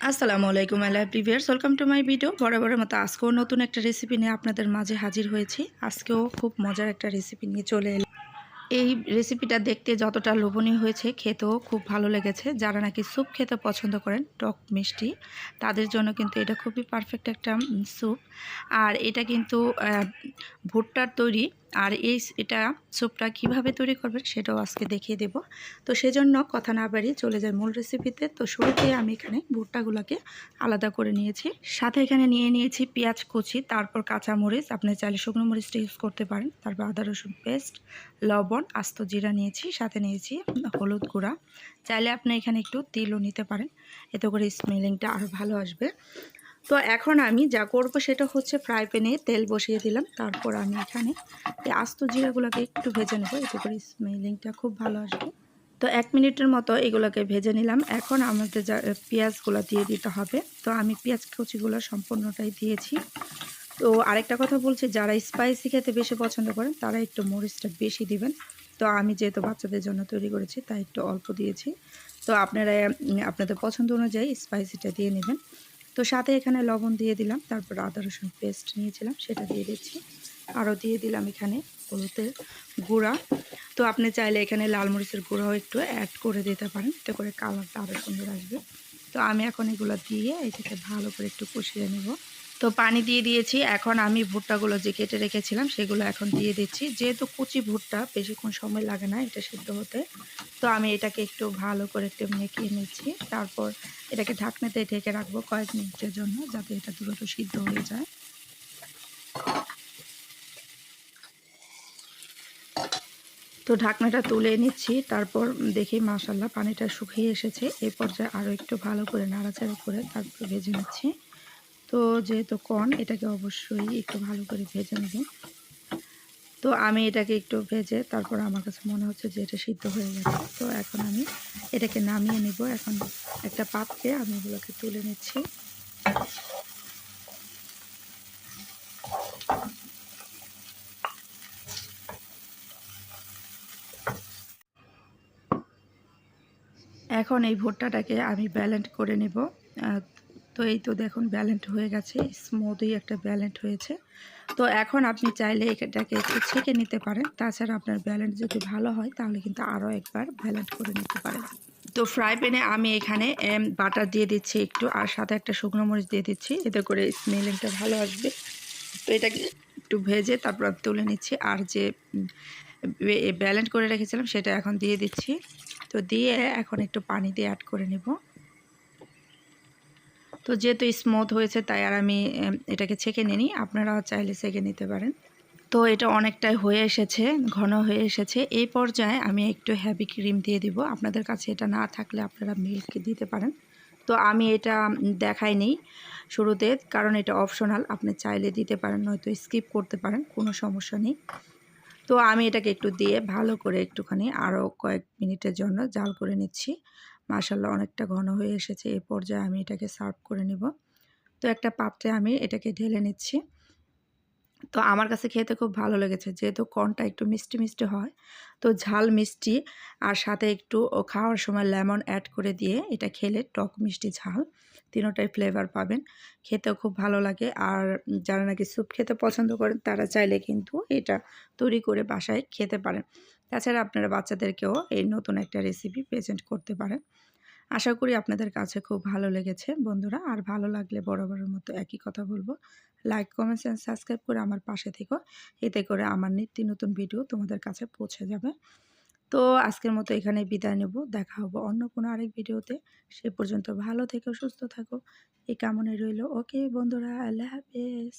আসসালামু আলাইকুম, আল্লাহ প্রিভিয়ার্স ওয়েলকাম টু মাই ভিডিও বরাবরের মতো আজকেও নতুন একটা রেসিপি নিয়ে আপনাদের মাঝে হাজির হয়েছি। আজকেও খুব মজার একটা রেসিপি নিয়ে চলে এলাম। এই রেসিপিটা দেখতে যতটা লোভনীয় হয়েছে, খেতেও খুব ভালো লেগেছে। যারা নাকি স্যুপ খেতে পছন্দ করেন, টক মিষ্টি, তাদের জন্য কিন্তু এটা খুবই পারফেক্ট একটা স্যুপ আর এটা কিন্তু ভুট্টার তৈরি আর এই এটা স্যুপটা কীভাবে তৈরি করবেন সেটাও আজকে দেখিয়ে দেব। তো সেজন্য কথা না বাড়িয়ে চলে যায় মূল রেসিপিতে তো শুরুতে আমি এখানে ভুট্টাগুলোকে আলাদা করে নিয়েছি। সাথে এখানে নিয়ে নিয়েছি পেঁয়াজ কুচি, তারপর কাঁচা মরিচ। আপনি চাইলে শুকনো মরিচটা ইউজ করতে পারেন। তারপর আদা, রসুন পেস্ট লবণ, আস্ত জিরা নিয়েছি। সাথে নিয়েছি হলুদ গুঁড়া। চাইলে আপনি এখানে একটু তিলও নিতে পারেন। এতে করে স্মেলিংটা আরও ভালো আসবে। তো এখন আমি যা করব সেটা হচ্ছে ফ্রাই প্যানে তেল বসিয়ে দিলাম। তারপর আমি এখানে এই আস্ত জিরাগুলোকে একটু ভেজে নেব। এতে করে স্মেলিংটা খুব ভালো আসবে। তো এক মিনিটের মতো এগুলোকে ভেজে নিলাম। এখন আমাদের যা পেঁয়াজগুলো দিয়ে দিতে হবে। তো আমি পেঁয়াজ কুচিগুলো সম্পূর্ণটাই দিয়েছি। তো আরেকটা কথা বলছি, যারা স্পাইসি খেতে বেশি পছন্দ করেন, তারা একটু মরিচটা বেশি দিবেন। তো আমি যেহেতু বাচ্চাদের জন্য তৈরি করেছি, তাই একটু অল্প দিয়েছি। তো আপনারা আপনাদের পছন্দ অনুযায়ী স্পাইসিটা দিয়ে নেবেন। তো সাথে এখানে লবণ দিয়ে দিলাম, তারপর আদা রসুন পেস্ট নিয়েছিলাম, সেটা দিয়ে দিচ্ছি। আরও দিয়ে দিলাম এখানে হলুদের গুঁড়া। তো আপনি চাইলে এখানে লাল মরিচের গুঁড়াও একটু অ্যাড করে দিতে পারেন, এতে করে কালারটা আরও সুন্দর আসবে। তো আমি এখন এগুলো দিয়ে এটাকে ভালো করে একটু কষিয়ে নেব। তো পানি দিয়ে দিয়েছি। এখন আমি ভুট্টাগুলো যে কেটে রেখেছিলাম সেগুলো এখন দিয়ে দিচ্ছি। যেহেতু কুচি ভুট্টা, বেশিক্ষণ সময় লাগে না এটা সিদ্ধ হতে। তো আমি এটাকে একটু ভালো করে একটু মেখিয়ে নিচ্ছি। তারপর এটাকে ঢাকনাতে ঢেকে রাখব কয়েক মিনিটের জন্য যাতে এটা দ্রুত সিদ্ধ হয়ে যায়। তো ঢাকনাটা তুলে নিচ্ছি। তারপর দেখি মাশাল্লাহ পানিটা শুকিয়ে এসেছে। এই পর্যায়ে আরও একটু ভালো করে নাড়াচাড়া করে তারপর ভেজে নিচ্ছি। তো যেহেতু কর্ন, এটাকে অবশ্যই একটু ভালো করে ভেজে নেবেন। তো আমি এটাকে একটু ভেজে তারপর আমার কাছে মনে হচ্ছে যে এটা সিদ্ধ হয়ে গেছে। তো এখন আমি এটাকে নামিয়ে নিব। এখন একটা পাত্রে আমি এগুলোকে তুলে নিচ্ছি। এখন এই ভুট্টাটাকে আমি ব্যালেন্ট করে নেব। তো এই তো দেখুন ব্যালেন্ট হয়ে গেছে, স্মুথই একটা ব্যালেন্ট হয়েছে। তো এখন আপনি চাইলে এটাকে একটু ছেঁকে নিতে পারেন, তাছাড়া আপনার ব্যালেন্ট যদি ভালো হয় তাহলে কিন্তু আরও একবার ব্যালেন্ট করে নিতে পারেন। তো ফ্রাই প্যানে আমি এখানে বাটার দিয়ে দিচ্ছি একটু, আর সাথে একটা শুকনো মরিচ দিয়ে দিচ্ছি, এতে করে স্মেলিংটা ভালো আসবে। তো এটাকে একটু ভেজে তারপর তুলে নিচ্ছি, আর যে ব্যালেন্ট করে রেখেছিলাম সেটা এখন দিয়ে দিচ্ছি। তো দিয়ে এখন একটু পানি দিয়ে অ্যাড করে নেব। তো যেহেতু স্মুথ হয়েছে, তাই আর আমি এটাকে ছেঁকে নিই আপনারা চাইলে ছেঁকে নিতে পারেন। তো এটা অনেকটাই হয়ে এসেছে, ঘন হয়ে এসেছে। এই পর্যায়ে আমি একটু হ্যাভি ক্রিম দিয়ে দিব। আপনাদের কাছে এটা না থাকলে আপনারা মিল্ক দিতে পারেন। তো আমি এটা দেখাইনি শুরুতে, কারণ এটা অপশনাল আপনি চাইলে দিতে পারেন, নয়তো স্কিপ করতে পারেন, কোনো সমস্যা নেই। তো আমি এটাকে একটু দিয়ে ভালো করে একটুখানি আরও কয়েক মিনিটের জন্য জাল করে নিচ্ছি। মাশাল্লাহ অনেকটা ঘন হয়ে এসেছে এই পর্যায়ে আমি এটাকে সার্ভ করে নিব। তো একটা পাত্রে আমি এটাকে ঢেলে নিচ্ছি। তো আমার কাছে খেতে খুব ভালো লেগেছে, যেহেতু কর্নটা একটু মিষ্টি মিষ্টি হয়, তো ঝাল মিষ্টি আর সাথে একটু ও খাওয়ার সময় লেমন অ্যাড করে দিয়ে এটা খেলে টক মিষ্টি ঝাল, তিনোটাই ফ্লেভার পাবেন। খেতেও খুব ভালো লাগে আর যারা নাকি স্যুপ খেতে পছন্দ করেন তারা চাইলে কিন্তু এটা তৈরি করে বাসায় খেতে পারেন। তাছাড়া আপনারা বাচ্চাদেরকেও এই নতুন একটা রেসিপি প্রেজেন্ট করতে পারেন। আশা করি আপনাদের কাছে খুব ভালো লেগেছে বন্ধুরা। আর ভালো লাগলে বরাবরের মতো একই কথা বলব। লাইক কমেন্টস অ্যান্ড সাবস্ক্রাইব করে আমার পাশে থেকো। এতে করে আমার নিত্য নতুন ভিডিও তোমাদের কাছে পৌঁছে যাবে। তো আজকের মতো এখানে বিদায় নেব। দেখা হব অন্য কোনো আরেক ভিডিওতে সে পর্যন্ত ভালো থেকো, সুস্থ থাকো। এই কামনে রইল। ওকে বন্ধুরা, আল্লাহ হাফেজ।